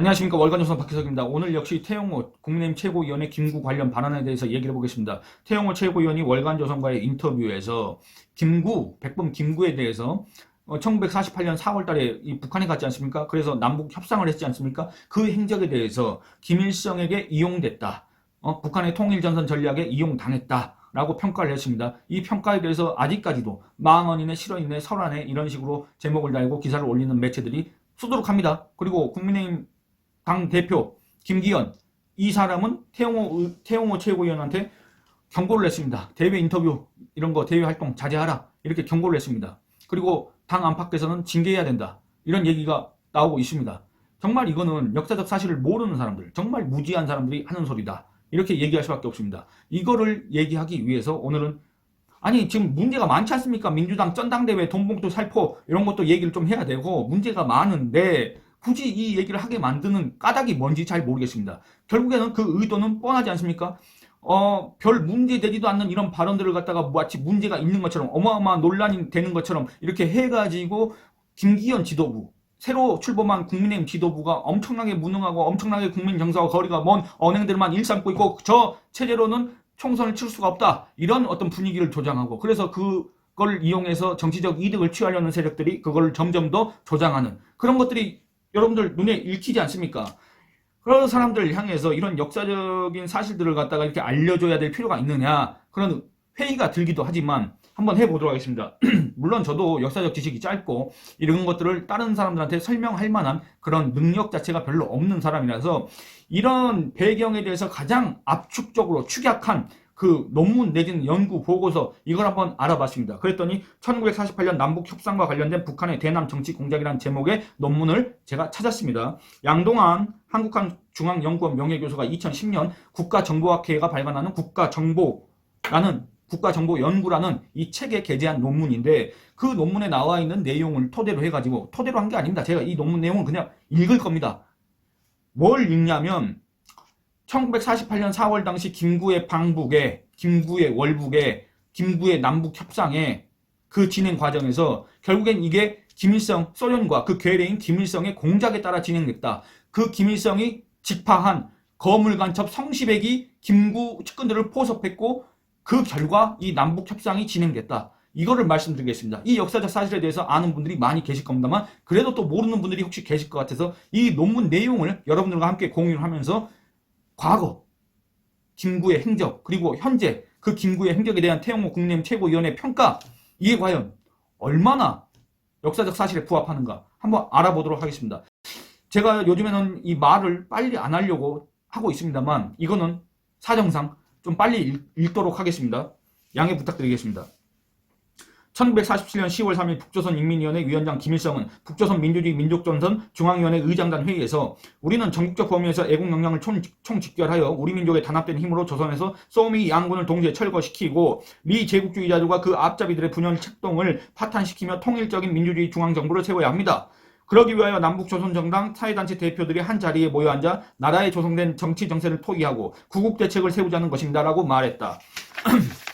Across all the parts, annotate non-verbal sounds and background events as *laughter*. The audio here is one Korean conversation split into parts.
안녕하십니까 월간조선 박혜석입니다. 오늘 역시 태영호 국민의힘 최고위원회 김구 관련 발언에 대해서 얘기를 해보겠습니다. 태영호 최고위원이 월간조선과의 인터뷰에서 김구 백범 김구에 대해서 어, 1948년 4월 달에 이 북한에 갔지 않습니까? 그래서 남북 협상을 했지 않습니까? 그 행적에 대해서 김일성에게 이용됐다. 어, 북한의 통일전선 전략에 이용당했다. 라고 평가를 했습니다. 이 평가에 대해서 아직까지도 망언이네 실언이네 설화네 이런 식으로 제목을 달고 기사를 올리는 매체들이 수두룩합니다. 그리고 국민의힘 당 대표 김기현 이 사람은 태용호 의- 태용호 최고위원한테 경고를 했습니다. 대외 인터뷰 이런 거 대외 활동 자제하라 이렇게 경고를 했습니다. 그리고 당 안팎에서는 징계해야 된다 이런 얘기가 나오고 있습니다. 정말 이거는 역사적 사실을 모르는 사람들, 정말 무지한 사람들이 하는 소리다 이렇게 얘기할 수밖에 없습니다. 이거를 얘기하기 위해서 오늘은 아니 지금 문제가 많지 않습니까? 민주당 전당대회 돈봉투 살포 이런 것도 얘기를 좀 해야 되고 문제가 많은데 굳이 이 얘기를 하게 만드는 까닭이 뭔지 잘 모르겠습니다. 결국에는 그 의도는 뻔하지 않습니까? 어, 별 문제 되지도 않는 이런 발언들을 갖다가 마치 문제가 있는 것처럼 어마어마한 논란이 되는 것처럼 이렇게 해가지고 김기현 지도부 새로 출범한 국민의힘 지도부가 엄청나게 무능하고 엄청나게 국민 정서와 거리가 먼 언행들만 일삼고 있고 저 체제로는 총선을 칠 수가 없다 이런 어떤 분위기를 조장하고 그래서 그걸 이용해서 정치적 이득을 취하려는 세력들이 그걸 점점 더 조장하는 그런 것들이 여러분들 눈에 읽히지 않습니까? 그런 사람들을 향해서 이런 역사적인 사실들을 갖다가 이렇게 알려줘야 될 필요가 있느냐 그런 회의가 들기도 하지만 한번 해보도록 하겠습니다. *clears throat* 물론 저도 역사적 지식이 짧고 이런 것들을 다른 사람들한테 설명할 만한 그런 능력 자체가 별로 없는 사람이라서 이런 배경에 대해서 가장 압축적으로 축약한 그 논문 내지는 연구 보고서 이걸 한번 알아봤습니다. 그랬더니 1948년 남북 협상과 관련된 북한의 대남 정치 공작이라는 제목의 논문을 제가 찾았습니다. 양동안 한국한 중앙연구원 명예교수가 2010년 국가정보학회가 발간하는 국가정보라는 국가정보연구라는 이 책에 게재한 논문인데 그 논문에 나와 있는 내용을 토대로 해가지고 토대로 한 게 아닙니다. 제가 이 논문 내용을 그냥 읽을 겁니다. 뭘 읽냐면 1948년 4월 당시 김구의 방북에 김구의 월북에 김구의 남북 협상에 그 진행 과정에서 결국엔 이게 김일성 소련과 그 괴뢰인 김일성의 공작에 따라 진행됐다. 그 김일성이 직파한 거물 간첩 성시백이 김구 측근들을 포섭했고 그 결과 이 남북 협상이 진행됐다. 이거를 말씀드리겠습니다. 이 역사적 사실에 대해서 아는 분들이 많이 계실 겁니다만 그래도 또 모르는 분들이 혹시 계실 것 같아서 이 논문 내용을 여러분들과 함께 공유를 하면서 과거 김구의 행적 그리고 현재 그 김구의 행적에 대한 태영호 국민의힘 최고위원회 평가 이게 과연 얼마나 역사적 사실에 부합하는가 한번 알아보도록 하겠습니다. 제가 요즘에는 이 말을 빨리 안 하려고 하고 있습니다만 이거는 사정상 좀 빨리 읽, 읽도록 하겠습니다. 양해 부탁드리겠습니다. 1947년 10월 3일 북조선 인민위원회 위원장 김일성은 북조선 민주주의 민족전선 중앙위원회 의장단 회의에서 우리는 전국적 범위에서 애국 역량을 총, 총 집결하여 우리 민족의 단합된 힘으로 조선에서 소미 양군을 동시에 철거시키고 미 제국주의자들과 그 앞잡이들의 분열 책동을 파탄시키며 통일적인 민주주의 중앙정부를 세워야 합니다. 그러기 위하여 남북조선정당 사회단체 대표들이 한 자리에 모여 앉아 나라에 조성된 정치 정세를 토의하고 구국대책을 세우자는 것입니다라고 말했다. *clears throat*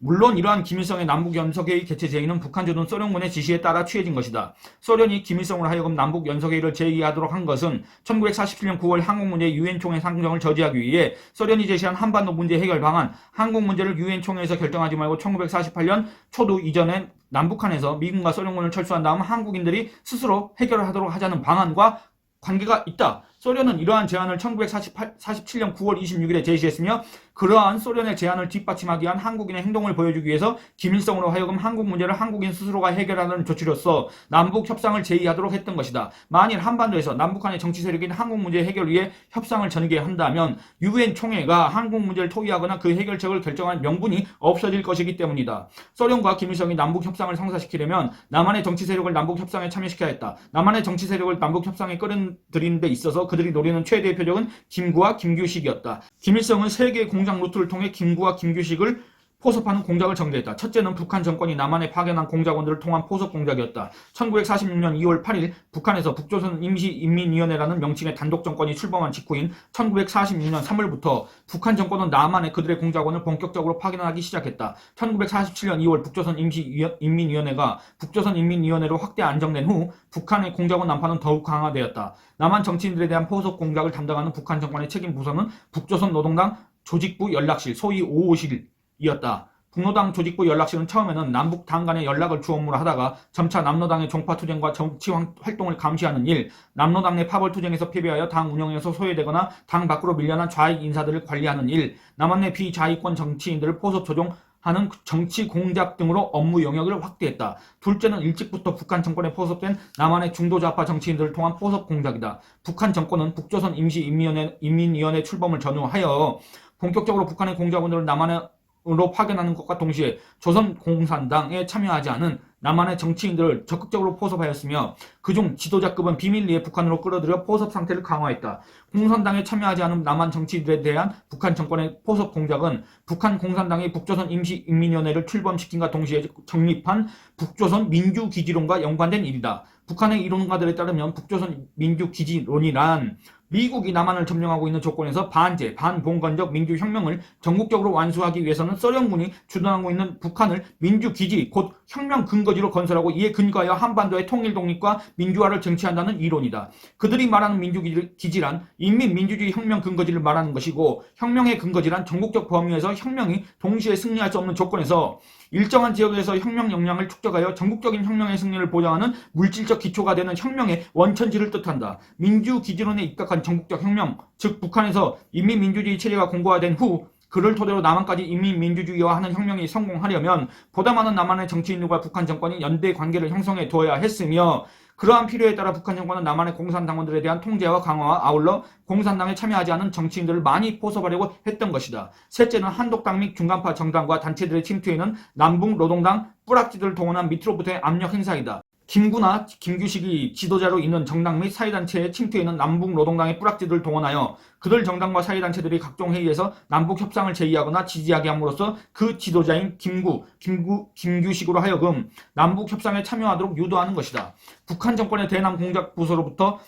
물론 이러한 김일성의 남북 연석회의 개최 제의는 북한 주둔 소련군의 지시에 따라 취해진 것이다. 소련이 김일성으로 하여금 남북 연석회의를 제의하도록 한 것은 1947년 9월 한국 문제 유엔 총회 상정을 저지하기 위해 소련이 제시한 한반도 문제 해결 방안, 한국 문제를 유엔 총회에서 결정하지 말고 1948년 초도 이전엔 남북한에서 미군과 소련군을 철수한 다음 한국인들이 스스로 해결하도록 하자는 방안과 관계가 있다. 소련은 이러한 제안을 1947년 9월 26일에 제시했으며 그러한 소련의 제안을 뒷받침하기 위한 한국인의 행동을 보여주기 위해서 김일성으로 하여금 한국 문제를 한국인 스스로가 해결하는 조치로서 남북 협상을 제의하도록 했던 것이다. 만일 한반도에서 남북한의 정치 세력인 한국 문제 해결 위해 협상을 전개 한다면 유엔 총회가 한국 문제를 토의하거나 그 해결책을 결정할 명분이 없어질 것이기 때문이다. 소련과 김일성이 남북 협상을 성사시키려면 남한의 정치 세력을 남북 협상에 참여시켜야 했다. 남한의 정치 세력을 남북 협상에 끌어들이는 데 있어서 그들이 노리는 최대의 표적은 김구와 김규식이었다. 김일성은 세계 공작 루트를 통해 김구와 김규식을 포섭하는 공작을 전개했다. 첫째는 북한 정권이 남한에 파견한 공작원들을 통한 포섭 공작이었다. 1946년 2월 8일 북한에서 북조선 임시인민위원회라는 명칭의 단독 정권이 출범한 직후인 1946년 3월부터 북한 정권은 남한에 그들의 공작원을 본격적으로 파견하기 시작했다. 1947년 2월 북조선 임시인민위원회가 북조선 인민위원회로 확대 안정된 후 북한의 공작원 난파는 더욱 강화되었다. 남한 정치인들에 대한 포섭 공작을 담당하는 북한 정권의 책임 부서는 북조선 노동당 조직부 연락실 소위 5호실 이었다. 북노당 조직부 연락실은 처음에는 남북 당 간의 연락을 주 업무로 하다가 점차 남노당의 종파투쟁과 정치 활동을 감시하는 일, 남노당 내 파벌투쟁에서 패배하여 당 운영에서 소외되거나 당 밖으로 밀려난 좌익 인사들을 관리하는 일, 남한 내 비좌익권 정치인들을 포섭 조종 하는 정치 공작 등으로 업무 영역을 확대했다. 둘째는 일찍부터 북한 정권에 포섭된 남한의 중도 좌파 정치인들을 통한 포섭 공작이다. 북한 정권은 북조선 임시인민위원회 인민위원회 출범을 전후하여 본격적으로 북한의 공작원들을 남한에 으로 파견하는 것과 동시에 조선 공산당에 참여하지 않은 남한의 정치인들을 적극적으로 포섭하였으며 그중 지도자급은 비밀리에 북한으로 끌어들여 포섭 상태를 강화했다. 공산당에 참여하지 않은 남한 정치인들에 대한 북한 정권의 포섭 공작은 북한 공산당이 북조선 임시인민위원회를 출범시킨과 동시에 정립한 북조선 민주기지론과 연관된 일이다. 북한의 이론가들에 따르면 북조선 민주기지론이란 미국이 남한을 점령하고 있는 조건에서 반제, 반봉건적 민주혁명을 전국적으로 완수하기 위해서는 소련군이 주둔하고 있는 북한을 민주기지, 곧 혁명 근거지로 건설하고 이에 근거하여 한반도의 통일 독립과 민주화를 쟁취한다는 이론이다. 그들이 말하는 민주기지란 인민민주주의 혁명 근거지를 말하는 것이고 혁명의 근거지란 전국적 범위에서 혁명이 동시에 승리할 수 없는 조건에서 일정한 지역에서 혁명 역량을 축적하여 전국적인 혁명의 승리를 보장하는 물질적 기초가 되는 혁명의 원천지를 뜻한다. 민주기지론에 입각한 전국적 혁명, 즉 북한에서 인민민주주의 체제가 공고화된 후 그를 토대로 남한까지 인민민주주의화하는 혁명이 성공하려면 보다 많은 남한의 정치인들과 북한 정권이 연대 관계를 형성해 두어야 했으며 그러한 필요에 따라 북한 정권은 남한의 공산당원들에 대한 통제와 강화와 아울러 공산당에 참여하지 않은 정치인들을 많이 포섭하려고 했던 것이다. 셋째는 한독당 및 중간파 정당과 단체들의 침투에는 남북 노동당 뿌락지들을 동원한 밑으로부터의 압력 행사이다. 김구나 김규식이 지도자로 있는 정당 및 사회단체의 침투에는 남북 노동당의 뿌락지들을 동원하여 그들 정당과 사회단체들이 각종 회의에서 남북 협상을 제의하거나 지지하게 함으로써 그 지도자인 김구, 김구, 김규식으로 하여금 남북 협상에 참여하도록 유도하는 것이다. 북한 정권의 대남 공작 부서로부터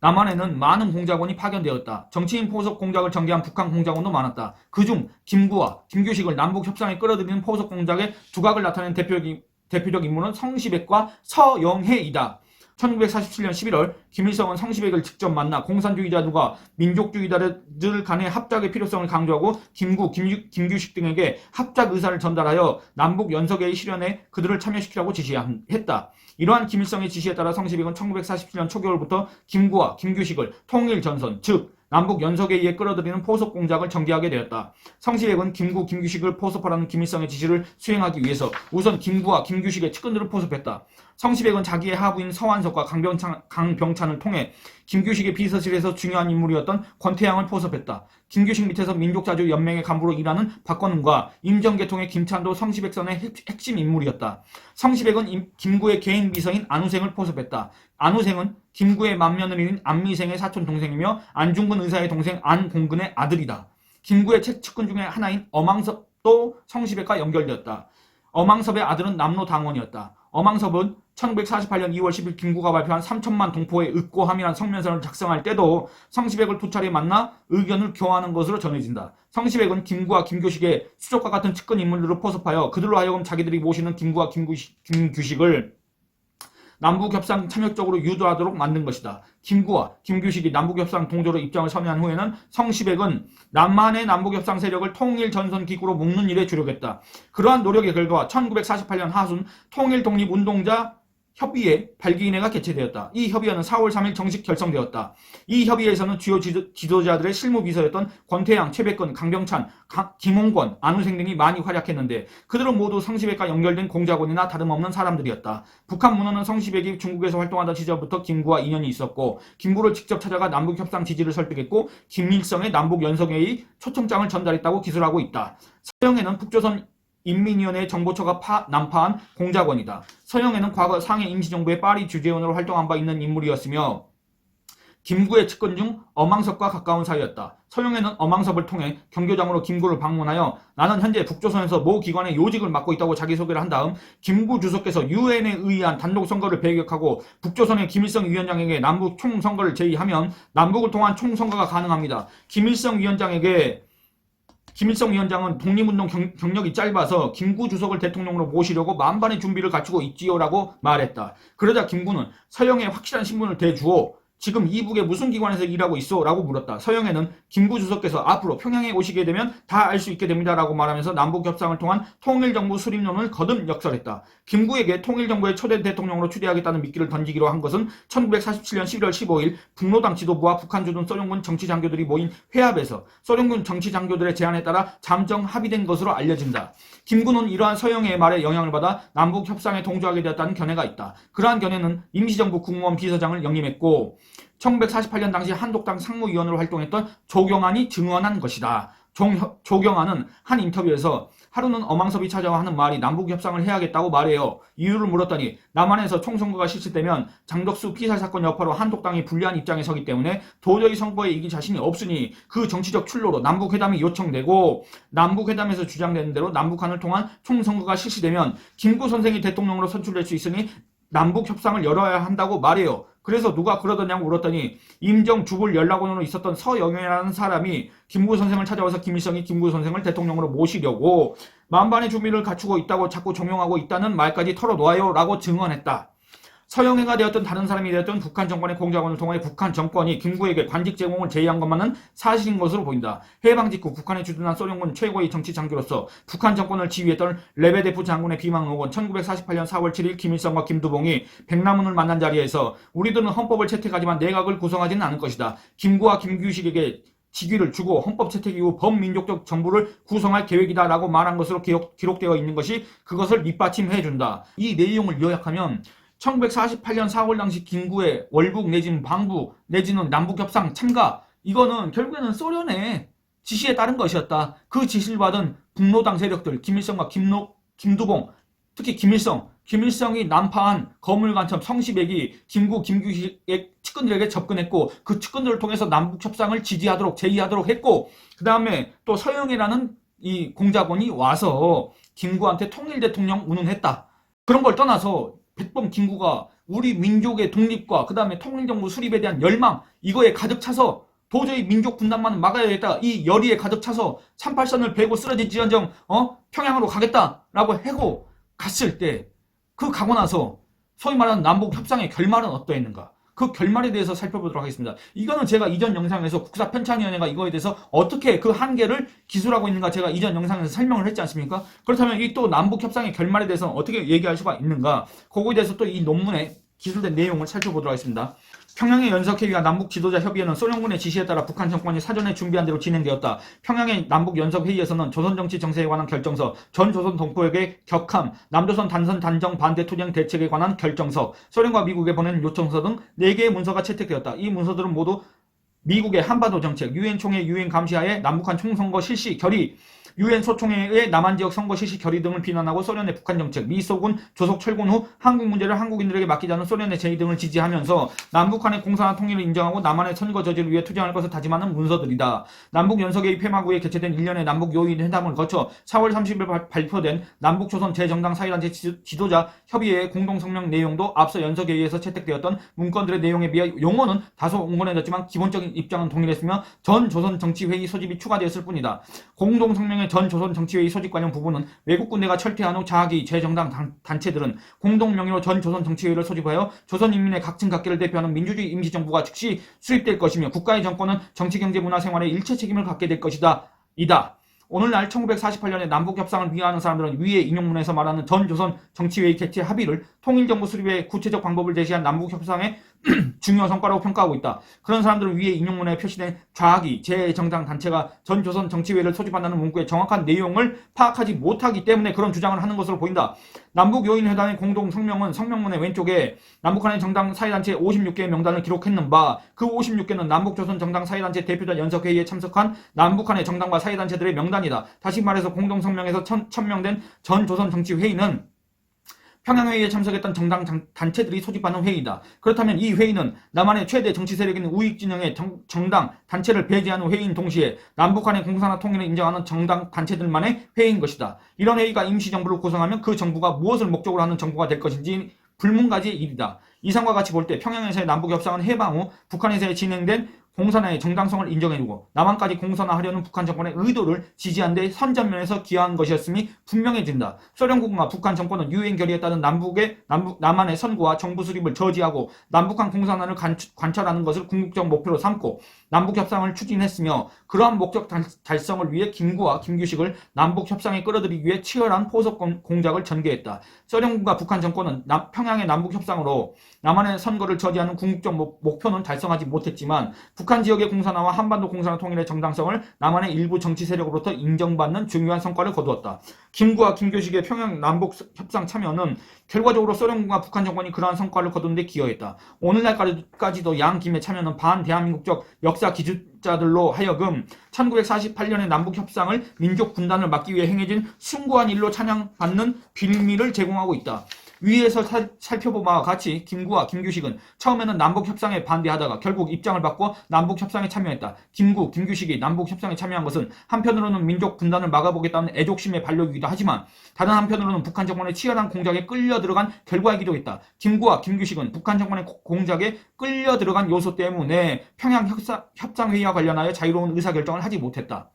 남한에는 많은 공작원이 파견되었다. 정치인 포섭 공작을 전개한 북한 공작원도 많았다. 그중 김구와 김규식을 남북 협상에 끌어들이는 포섭 공작의 두각을 나타낸 대표적인 대표적 인물은 성시백과 서영해이다. 1947년 11월 김일성은 성시백을 직접 만나 공산주의자들과 민족주의자들 간의 합작의 필요성을 강조하고 김구, 김유, 김규식 등에게 합작 의사를 전달하여 남북 연석회의 실현에 그들을 참여시키라고 지시했다. 이러한 김일성의 지시에 따라 성시백은 1947년 초겨울부터 김구와 김규식을 통일전선, 즉 남북 연석에 의해 끌어들이는 포섭 공작을 전개하게 되었다. 성시백은 김구, 김규식을 포섭하라는 김일성의 지시를 수행하기 위해서 우선 김구와 김규식의 측근들을 포섭했다. 성시백은 자기의 하부인 서완석과 강병찬, 강병찬을 통해 김규식의 비서실에서 중요한 인물이었던 권태양을 포섭했다. 김규식 밑에서 민족자주 연맹의 간부로 일하는 박건웅과 임정계통의 김찬도 성시백선의 핵심 인물이었다. 성시백은 김구의 개인 비서인 안우생을 포섭했다. 안우생은 김구의 맏며느리인 안미생의 사촌 동생이며 안중근 의사의 동생 안공근의 아들이다. 김구의 측근 중에 하나인 어망섭도 성시백과 연결되었다. 어망섭의 아들은 남로 당원이었다. 어망섭은 1948년 2월 10일 김구가 발표한 3천만 동포의 윽고함이란 성명서를 작성할 때도 성시백을 두 차례 만나 의견을 교환하는 것으로 전해진다. 성시백은 김구와 김규식의 수족과 같은 측근 인물들을 포섭하여 그들로 하여금 자기들이 모시는 김구와 김구식, 김규식을 남북 협상 참여적으로 유도하도록 만든 것이다. 김구와 김규식이 남북 협상 동조로 입장을 선회한 후에는 성시백은 남한의 남북 협상 세력을 통일 전선 기구로 묶는 일에 주력했다. 그러한 노력의 결과 1948년 하순 통일 독립 운동자 협의회 발기인회가 개최되었다. 이 협의회는 4월 3일 정식 결성되었다. 이 협의회에서는 주요 지도, 자들의 실무비서였던 권태양, 최백근, 강병찬, 김홍권, 안우생 등이 많이 활약했는데 그들은 모두 성시백과 연결된 공작원이나 다름없는 사람들이었다. 북한 문헌은 성시백이 중국에서 활동하던 시절부터 김구와 인연이 있었고 김구를 직접 찾아가 남북협상 지지를 설득했고 김일성의 남북연석회의 초청장을 전달했다고 기술하고 있다. 서영에는 북조선 인민위원회 정보처가 파, 난파한 공작원이다. 서영에는 과거 상해 임시정부의 파리 주재원으로 활동한 바 있는 인물이었으며 김구의 측근 중 어망섭과 가까운 사이였다. 서영에는 어망섭을 통해 경교장으로 김구를 방문하여 나는 현재 북조선에서 모 기관의 요직을 맡고 있다고 자기소개를 한 다음 김구 주석께서 유엔에 의한 단독 선거를 배격하고 북조선의 김일성 위원장에게 남북 총선거를 제의하면 남북을 통한 총선거가 가능합니다. 김일성 위원장에게 김일성 위원장은 독립운동 경, 력이 짧아서 김구 주석을 대통령으로 모시려고 만반의 준비를 갖추고 있지요라고 말했다. 그러자 김구는 서영의 확실한 신분을 대주어 지금 이북에 무슨 기관에서 일하고 있어? 라고 물었다. 서영에는 김구 주석께서 앞으로 평양에 오시게 되면 다 알 수 있게 됩니다. 라고 말하면서 남북 협상을 통한 통일정부 수립론을 거듭 역설했다. 김구에게 통일정부의 초대 대통령으로 추대하겠다는 미끼를 던지기로 한 것은 1947년 11월 15일 북로당 지도부와 북한 주둔 소련군 정치 장교들이 모인 회합에서 소련군 정치 장교들의 제안에 따라 잠정 합의된 것으로 알려진다. 김구는 이러한 서영의 말에 영향을 받아 남북 협상에 동조하게 되었다는 견해가 있다. 그러한 견해는 임시정부 국무원 비서장을 역임했고 1948년 당시 한독당 상무위원으로 활동했던 조경안이 증언한 것이다. 종, 조경안은 한 인터뷰에서 하루는 어망섭이 찾아와 하는 말이 남북 협상을 해야겠다고 말해요. 이유를 물었더니 남한에서 총선거가 실시되면 장덕수 피살 사건 여파로 한독당이 불리한 입장에 서기 때문에 도저히 선거에 이길 자신이 없으니 그 정치적 출로로 남북 회담이 요청되고 남북 회담에서 주장되는 대로 남북한을 통한 총선거가 실시되면 김구 선생이 대통령으로 선출될 수 있으니 남북 협상을 열어야 한다고 말해요. 그래서 누가 그러더냐고 물었더니 임정 주불 연락원으로 있었던 서영현이라는 사람이 김구 선생을 찾아와서 김일성이 김구 선생을 대통령으로 모시려고 만반의 준비를 갖추고 있다고 자꾸 종용하고 있다는 말까지 털어놓아요 라고 증언했다. 서영해가 되었던 다른 사람이 되었던 북한 정권의 공작원을 통해 북한 정권이 김구에게 관직 제공을 제의한 것만은 사실인 것으로 보인다. 해방 직후 북한에 주둔한 소련군 최고의 정치 장교로서 북한 정권을 지휘했던 레베데프 장군의 비망 의원 1948년 4월 7일 김일성과 김두봉이 백남훈을 만난 자리에서 우리들은 헌법을 채택하지만 내각을 구성하지는 않을 것이다. 김구와 김규식에게 직위를 주고 헌법 채택 이후 범민족적 정부를 구성할 계획이다라고 말한 것으로 기록, 기록되어 있는 것이 그것을 밑받침해 준다. 이 내용을 요약하면 1948년 4월 당시 김구의 월북 내지는 방북 내지는 남북협상 참가 이거는 결국에는 소련의 지시에 따른 것이었다. 그 지시를 받은 북노당 세력들 김일성과 김노, 김두봉 특히 김일성 김일성이 난파한 거물간첩 성시백이 김구 김규식의 측근들에게 접근했고 그 측근들을 통해서 남북협상을 지지하도록 제의하도록 했고 그 다음에 또 서영이라는 이 공작원이 와서 김구한테 통일 대통령 운운했다. 그런 걸 떠나서 백범 김구가 우리 민족의 독립과 그 다음에 통일정부 수립에 대한 열망 이거에 가득 차서 도저히 민족 분단만은 막아야겠다. 이 열의에 가득 차서 38선을 베고 쓰러질지언정 어? 평양으로 가겠다라고 해고 갔을 때 그 가고 나서 소위 말하는 남북 협상의 결말은 어떠했는가 그 결말에 대해서 살펴보도록 하겠습니다. 이거는 제가 이전 영상에서 국사 편찬위원회가 이거에 대해서 어떻게 그 한계를 기술하고 있는가 제가 이전 영상에서 설명을 했지 않습니까? 그렇다면 이 또 남북 협상의 결말에 대해서는 어떻게 얘기할 수가 있는가? 그거에 대해서 또 이 논문에 기술된 내용을 살펴보도록 하겠습니다. 평양의 연석회의와 남북 지도자 협의회는 소련군의 지시에 따라 북한 정권이 사전에 준비한 대로 진행되었다. 평양의 남북 연석회의에서는 조선 정치 정세에 관한 결정서, 전 조선 동포에게 격함, 남조선 단선 단정 반대 투쟁 대책에 관한 결정서, 소련과 미국에 보낸 요청서 등 4개의 문서가 채택되었다. 이 문서들은 모두 미국의 한반도 정책, 유엔 총회 유엔 감시하에 남북한 총선거 실시 결의, 유엔 소총회의 남한 지역 선거 실시 결의 등을 비난하고 소련의 북한 정책, 미 소군 조속 철군 후 한국 문제를 한국인들에게 맡기자는 소련의 제의 등을 지지하면서 남북한의 공산화 통일을 인정하고 남한의 선거 저지를 위해 투쟁할 것을 다짐하는 문서들이다. 남북 연석회의 폐막 후에 개최된 1년의 남북 요인 회담을 거쳐 4월 30일 발표된 남북조선 재정당 사회단체 지도자 협의회의 공동성명 내용도 앞서 연석회의에서 채택되었던 문건들의 내용에 비해 용어는 다소 옹건해졌지만 기본적인 입장은 동일했으며 전 조선 정치회의 소집이 추가되었을 뿐이다. 공동성명 의 전 조선 정치회의 소집 관련 부분은 외국 군대가 철퇴한 후 자기 재정당 단체들은 공동 명의로 전 조선 정치회의를 소집하여 조선 인민의 각층 각계를 대표하는 민주주의 임시정부가 즉시 수립될 것이며 국가의 정권은 정치, 경제, 문화 생활에 일체 책임을 갖게 될 것이다. 이다. 오늘날 1948년에 남북 협상을 위하는 사람들은 위에 인용문에서 말하는 전 조선 정치회의 개최 합의를 통일정부 수립의 구체적 방법을 제시한 남북 협상의 *clears throat* 중요 성과라고 평가하고 있다. 그런 사람들은 위에 인용문에 표시된 좌악이 재정당 단체가 전 조선 정치회의를 소집한다는 문구의 정확한 내용을 파악하지 못하기 때문에 그런 주장을 하는 것으로 보인다. 남북 요인 회담의 공동 성명은 성명문의 왼쪽에 남북한의 정당 사회단체 56개의 명단을 기록했는 바 그 56개는 남북 조선 정당 사회단체 대표자 연석회의에 참석한 남북한의 정당과 사회단체들의 명단이다. 다시 말해서 공동 성명에서 천, 천명된 전 조선 정치회의는 평양회의에 참석했던 정당 장- 단체들이 소집하는 회의다. 그렇다면 이 회의는 남한의 최대 정치 세력인 우익진영의 정, 정당 단체를 배제하는 회의인 동시에 남북한의 공산화 통일을 인정하는 정당 단체들만의 회의인 것이다. 이런 회의가 임시정부를 구성하면 그 정부가 무엇을 목적으로 하는 정부가 될 것인지 불문가지의 일이다. 이상과 같이 볼 때 평양에서의 남북협상은 해방 후 북한에서 진행된 공산화의 정당성을 인정해주고 남한까지 공산화하려는 북한 정권의 의도를 지지한 데 선전면에서 기여한 것이었음이 분명해진다. 소련국과 북한 정권은 유엔 결의에 따른 남북의 남북, 남한의 선거와 정부 수립을 저지하고 남북한 공산화를 관, 관찰하는 것을 궁극적 목표로 삼고 남북 협상을 추진했으며 그러한 목적 달, 달성을 위해 김구와 김규식을 남북 협상에 끌어들이기 위해 치열한 공- 공작을 전개했다. 소련군과 북한 정권은 남- 평양의 남북 협상으로 남한의 선거를 저지하는 궁극적 목- 목표는 달성하지 못했지만 북한 지역의 공산화와 한반도 공산화 통일의 정당성을 남한의 일부 정치 세력으로부터 인정받는 중요한 성과를 거두었다. 김구와 김교식의 평양 남북 협상 참여는 결과적으로 소련군과 북한 정권이 그러한 성과를 거둔 데 기여했다. 오늘날까지도 양 김의 참여는 반 대한민국적 역사 기준자들로 하여금 1948년의 남북 협상을 민족 분단을 막기 위해 행해진 숭고한 일로 찬양받는 빌미를 제공하고 있다. 위에서 살, 살펴본 바와 같이 김구와 김규식은 처음에는 남북 협상에 반대하다가 결국 입장을 바꿔 남북 협상에 참여했다. 김구, 김규식이 남북 협상에 참여한 것은 한편으로는 민족 분단을 막아보겠다는 애족심의 발록이기도 하지만 다른 한편으로는 북한 정권의 치열한 공작에 끌려 들어간 결과이기도 했다. 김구와 김규식은 북한 정권의 고- 공작에 끌려 들어간 요소 때문에 평양 협상, 협상회의와 관련하여 자유로운 의사결정을 하지 못했다.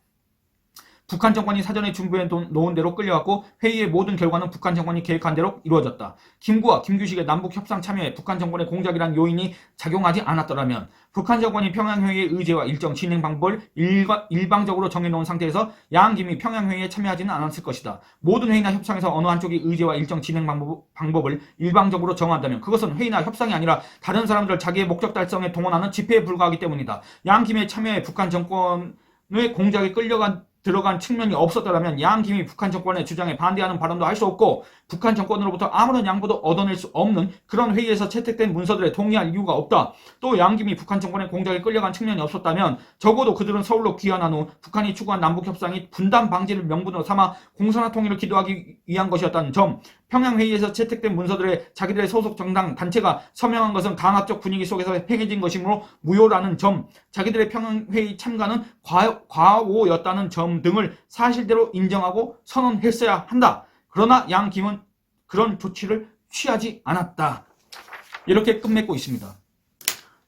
북한 정권이 사전에 준비해 놓은 대로 끌려갔고 회의의 모든 결과는 북한 정권이 계획한 대로 이루어졌다. 김구와 김규식의 남북 협상 참여에 북한 정권의 공작이란 요인이 작용하지 않았더라면 북한 정권이 평양회의의 의제와 일정 진행 방법을 일가, 일방적으로 정해놓은 상태에서 양김이 평양회의에 참여하지는 않았을 것이다. 모든 회의나 협상에서 어느 한쪽이 의제와 일정 진행 방법, 방법을 일방적으로 정한다면 그것은 회의나 협상이 아니라 다른 사람들 자기의 목적 달성에 동원하는 집회에 불과하기 때문이다. 양김의 참여에 북한 정권 의 공작에 끌려간 들어간 측면이 없었더라면 양 김이 북한 정권의 주장에 반대하는 발언도 할 수 없고 북한 정권으로부터 아무런 양보도 얻어낼 수 없는 그런 회의에서 채택된 문서들에 동의할 이유가 없다. 또 양김이 북한 정권의 공작에 끌려간 측면이 없었다면 적어도 그들은 서울로 귀환한 후 북한이 추구한 남북 협상이 분단 방지를 명분으로 삼아 공산화 통일을 기도하기 위한 것이었다는 점, 평양 회의에서 채택된 문서들에 자기들의 소속 정당 단체가 서명한 것은 강압적 분위기 속에서 행해진 것이므로 무효라는 점, 자기들의 평양 회의 참가는 과, 과오였다는 점 등을 사실대로 인정하고 선언했어야 한다. 그러나 양 김은 그런 조치를 취하지 않았다. 이렇게 끝맺고 있습니다.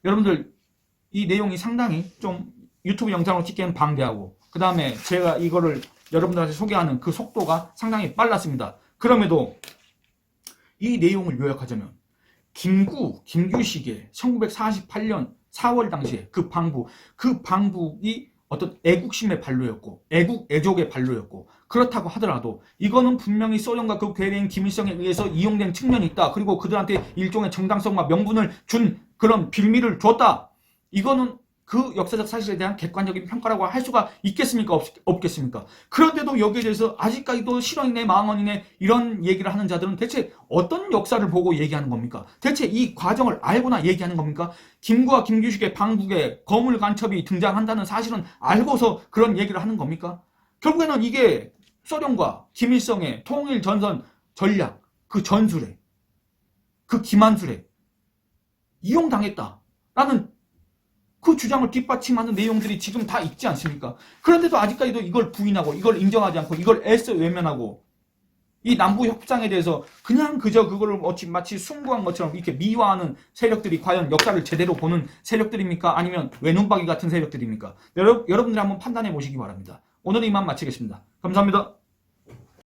여러분들 이 내용이 상당히 좀 유튜브 영상으로 찍기엔 방대하고 그 다음에 제가 이거를 여러분들한테 소개하는 그 속도가 상당히 빨랐습니다. 그럼에도 이 내용을 요약하자면 김구, 김규식의 1948년 4월 당시에 그 방북, 그 방북이 어떤 애국심의 발로였고 애국 애족의 발로였고 그렇다고 하더라도 이거는 분명히 소련과 그 괴뢰인 김일성에 의해서 이용된 측면이 있다. 그리고 그들한테 일종의 정당성과 명분을 준 그런 빌미를 줬다. 이거는 그 역사적 사실에 대한 객관적인 평가라고 할 수가 있겠습니까? 없, 겠습니까 그런데도 여기에 대해서 아직까지도 실언이네 망언이네 이런 얘기를 하는 자들은 대체 어떤 역사를 보고 얘기하는 겁니까? 대체 이 과정을 알고나 얘기하는 겁니까? 김구와 김규식의 방북에 거물 간첩이 등장한다는 사실은 알고서 그런 얘기를 하는 겁니까? 결국에는 이게 소련과 김일성의 통일 전선 전략, 그 전술에, 그 기만술에 이용당했다라는 그 주장을 뒷받침하는 내용들이 지금 다 있지 않습니까? 그런데도 아직까지도 이걸 부인하고 이걸 인정하지 않고 이걸 애써 외면하고 이 남북 협상에 대해서 그냥 그저 그거를 마치, 마치 숭고한 것처럼 이렇게 미화하는 세력들이 과연 역사를 제대로 보는 세력들입니까? 아니면 외눈박이 같은 세력들입니까? 여러, 여러분들이 한번 판단해 보시기 바랍니다. 오늘 이만 마치겠습니다. 감사합니다.